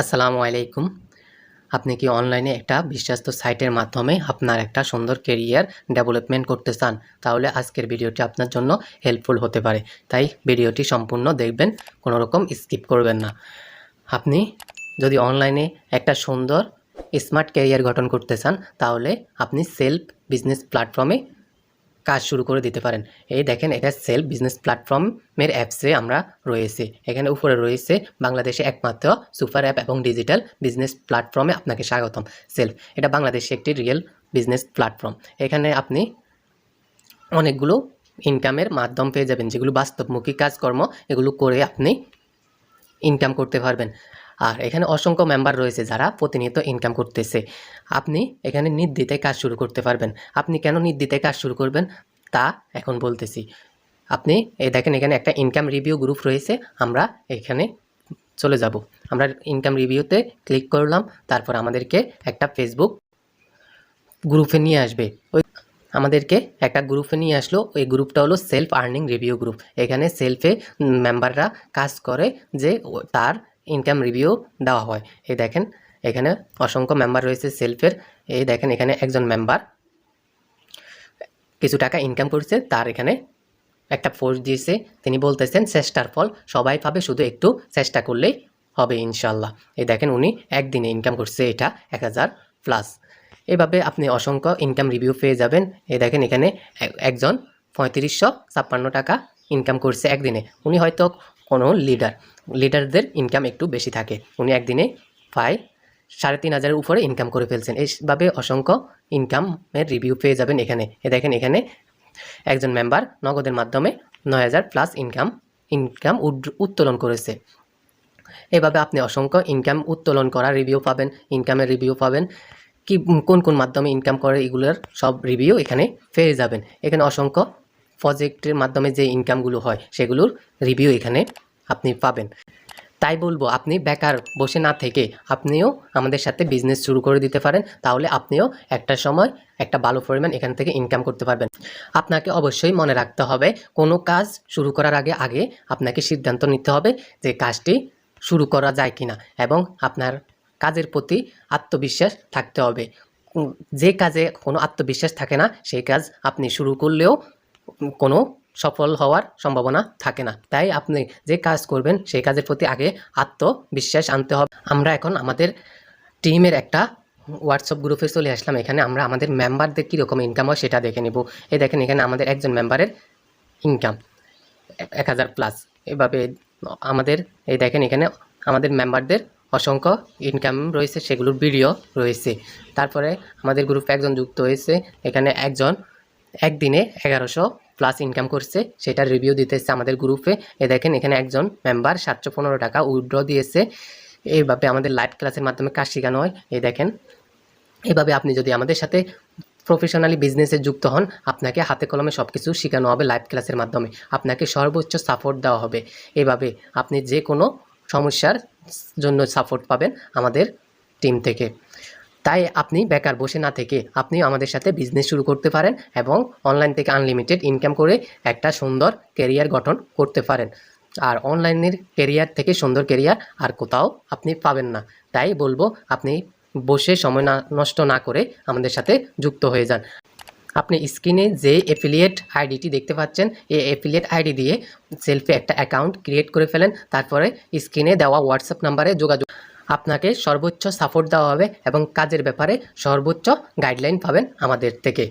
আসসালামু আলাইকুম। আপনি কি অনলাইনে একটা বিশ্বস্ত সাইটের মাধ্যমে আপনার একটা সুন্দর কেরিয়ার ডেভেলপমেন্ট করতে চান? তাহলে আজকের ভিডিওটি আপনার জন্য হেল্পফুল হতে পারে। তাই ভিডিওটি সম্পূর্ণ দেখবেন, কোনো রকম স্কিপ করবেন না। আপনি যদি অনলাইনে একটা সুন্দর স্মার্ট ক্যারিয়ার গঠন করতে চান, তাহলে আপনি সেলফ বিজনেস প্ল্যাটফর্মে কাজ শুরু করে দিতে পারেন। এই দেখেন, এটা সেলফ বিজনেস প্ল্যাটফর্মের অ্যাপসে আমরা রয়েছে। এখানে উপরে রয়েছে বাংলাদেশে একমাত্র সুপার অ্যাপ এবং ডিজিটাল বিজনেস প্ল্যাটফর্মে আপনাকে স্বাগতম। সেলফ এটা বাংলাদেশে একটি রিয়েল বিজনেস প্ল্যাটফর্ম। এখানে আপনি অনেকগুলো ইনকামের মাধ্যম পেয়ে যাবেন, যেগুলো বাস্তবমুখী কাজকর্ম, এগুলো করে আপনি ইনকাম করতে পারবেন। আর এখানে অসংখ্য মেম্বার রয়েছে যারা প্রতিনিয়ত ইনকাম করতেছে। আপনি এখানে নির্দ্বিধায় কাজ শুরু করতে পারবেন। আপনি কেন নির্দ্বিধায় কাজ শুরু করবেন? তা এখন বলতেছি। আপনি এই দেখেন এখানে একটা ইনকাম রিভিউ গ্রুপ রয়েছে। আমরা এখানে চলে যাব। আমরা ইনকাম রিভিউতে ক্লিক করলাম। তারপর আমাদেরকে একটা ফেসবুক গ্রুপে নিয়ে আসবে। ওই আমাদেরকে একটা গ্রুপে নিয়ে আসলো। ওই গ্রুপটা হলো সেলফ আর্নিং রিভিউ গ্রুপ এখানে সেলফে মেম্বাররা কাজ করে যে তার ইনকাম রিভিউ দেওয়া হয়। এই দেখেন, এখানে অসংখ্য মেম্বার রয়েছে সেলফের এই দেখেন, এখানে একজন মেম্বার কিছু টাকা ইনকাম করছে, তার এখানে একটা পোস্ট দিয়েছে। তিনি বলতেছেন চেষ্টার ফল সবাই পাবে, শুধু একটু চেষ্টা করলেই হবে ইনশাল্লাহ এই দেখেন, উনি একদিনে ইনকাম করছে এটা এক হাজার প্লাস এভাবে আপনি অসংখ্য ইনকাম রিভিউ পেয়ে যাবেন। এই দেখেন, এখানে একজন পঁয়ত্রিশশো ছাপ্পান্ন টাকা ইনকাম করছে একদিনে। উনি হয়তো কোনো লিডার লিডারদের ইনকাম একটু বেশি থাকে। উনি একদিনে প্রায় সাড়ে তিন হাজারের উপরে ইনকাম করে ফেলছেন। এইভাবে অসংখ্য ইনকামের রিভিউ পেয়ে যাবেন এখানে। এ দেখেন এখানে একজন মেম্বার নগদের মাধ্যমে নয় হাজার প্লাস ইনকাম ইনকাম উত্তোলন করেছে। এভাবে আপনি অসংখ্য ইনকাম উত্তোলন করা রিভিউ পাবেন ইনকামের রিভিউ পাবেন। কি কোন কোন মাধ্যমে ইনকাম করে এগুলোর সব রিভিউ এখানে পেয়ে যাবেন। এখানে অসংখ্য প্রজেক্টের মাধ্যমে যে ইনকামগুলো হয়, সেগুলোর রিভিউ এখানে আপনি পাবেন। তাই বলব, আপনি বেকার বসে না থেকে আপনিও আমাদের সাথে বিজনেস শুরু করে দিতে পারেন, তাহলে আপনিও একটা সময় একটা ভালো পরিমাণ এখান থেকে ইনকাম করতে পারবেন। আপনাকে অবশ্যই মনে রাখতে হবে, কোনো কাজ শুরু করার আগে আগে আপনাকে সিদ্ধান্ত নিতে হবে যে কাজটি শুরু করা যায় কিনা এবং আপনার কাজের প্রতি আত্মবিশ্বাস থাকতে হবে। যে কাজে কোনো আত্মবিশ্বাস থাকে না, সেই কাজ আপনি শুরু করলেও কোনো সফল হওয়ার সম্ভাবনা থাকে না। তাই আপনি যে কাজ করবেন, সেই কাজের প্রতি আগে আত্মবিশ্বাস আনতে হবে। আমরা এখন আমাদের টিমের একটা হোয়াটসঅ্যাপ গ্রুপে চলে আসলাম। এখানে আমরা আমাদের মেম্বারদের কীরকম ইনকাম হয় সেটা দেখে নেব। এই দেখেন, এখানে আমাদের একজন মেম্বারের ইনকাম এক হাজার প্লাস এভাবে আমাদের, এই দেখেন, এখানে আমাদের মেম্বারদের অসংখ্য ইনকাম রয়েছে, সেগুলোর ভিডিও রয়েছে। তারপরে আমাদের গ্রুপে একজন যুক্ত হয়েছে। এখানে একজন একদিনে এগারোশো প্লাস ইনকাম করছে, সেটার রিভিউ দিতেছে আমাদের গ্রুপে এ। দেখেন, এখানে একজন মেম্বার সাতশো পনেরো টাকা উইথড্র দিয়েছে। এইভাবে আমাদের লাইভ ক্লাসের মাধ্যমে কাজ শেখানো হয়। এই দেখেন, এভাবে আপনি যদি আমাদের সাথে প্রফেশনালি বিজনেসে যুক্ত হন, আপনাকে হাতে কলমে সব কিছু শেখানো হবে লাইভ ক্লাসের মাধ্যমে। আপনাকে সর্বোচ্চ সাপোর্ট দেওয়া হবে। এভাবে আপনি যে কোনো সমস্যার জন্য সাপোর্ট পাবেন আমাদের টিম থেকে। তাই আপনি বেকার বসে না থেকে আপনি আমাদের সাথে বিজনেস শুরু করতে পারেন এবং অনলাইন থেকে আনলিমিটেড ইনকাম করে একটা সুন্দর কেরিয়ার গঠন করতে পারেন। আর অনলাইনের কেরিয়ার থেকে সুন্দর কেরিয়ার আর কোথাও আপনি পাবেন না। তাই বলব, আপনি বসে সময় না, নষ্ট না করে আমাদের সাথে যুক্ত হয়ে যান। আপনি স্ক্রিনে যে এফিলিয়েট আইডিটি দেখতে পাচ্ছেন, এই এফিলিয়েট আইডি দিয়ে সেলফে একটা অ্যাকাউন্ট ক্রিয়েট করে ফেলেন। তারপরে স্ক্রিনে দেওয়া হোয়াটসঅ্যাপ নাম্বারে যোগাযোগ আপনাকে সর্বোচ্চ সাপোর্ট দেওয়া হবে এবং কাজের ব্যাপারে সর্বোচ্চ গাইডলাইন পাবেন আমাদের থেকে।